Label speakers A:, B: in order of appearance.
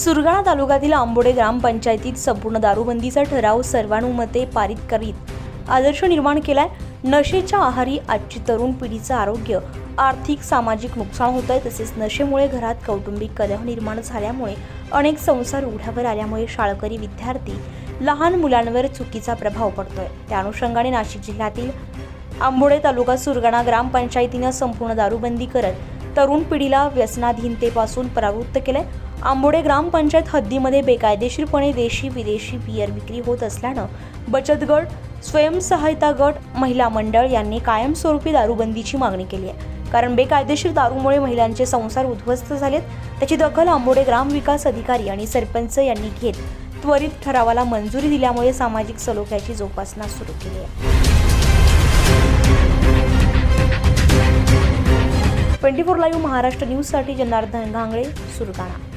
A: सुरगाणा तालुक्यातील आंबोडे ग्रामपंचायतीत संपूर्ण दारूबंदीचा ठराव सर्वानुमते पारित करीत आदर्श निर्माण केलाय. नशेच्या आहारी आजची तरुण पिढीचं आरोग्य आर्थिक सामाजिक नुकसान होत आहे तसेच नशेमुळे घरात कौटुंबिक कलह निर्माण झाल्यामुळे अनेक संसार उघड्यावर आल्यामुळे शाळकरी विद्यार्थी लहान मुलांवर चुकीचा प्रभाव पडतोय. त्या अनुषंगाने नाशिक जिल्ह्यातील आंबोडे तालुका सुरगाणा ग्रामपंचायतीनं संपूर्ण दारूबंदी करत तरुण पिढीला व्यसनाधीनतेपासून परावृत्त केलंय. आंबोडे ग्रामपंचायत हद्दीमध्ये बेकायदेशीरपणे देशी विदेशी बियर विक्री होत असल्यानं बचत गट स्वयंसहायता गट महिला मंडळ यांनी कायमस्वरूपी दारूबंदीची मागणी केली आहे. कारण बेकायदेशीर दारूमुळे महिलांचे संसार उद्ध्वस्त झालेत त्याची दखल आंबोडे ग्रामविकास अधिकारी आणि सरपंच यांनी घेत त्वरित ठरावाला मंजुरी दिल्यामुळे सामाजिक सलोख्याची जोपासना सुरू केली आहे. ट्वेंटी फोर लाईव्ह महाराष्ट्र न्यूजसाठी जनार्दन घांगळे सुरगाणा.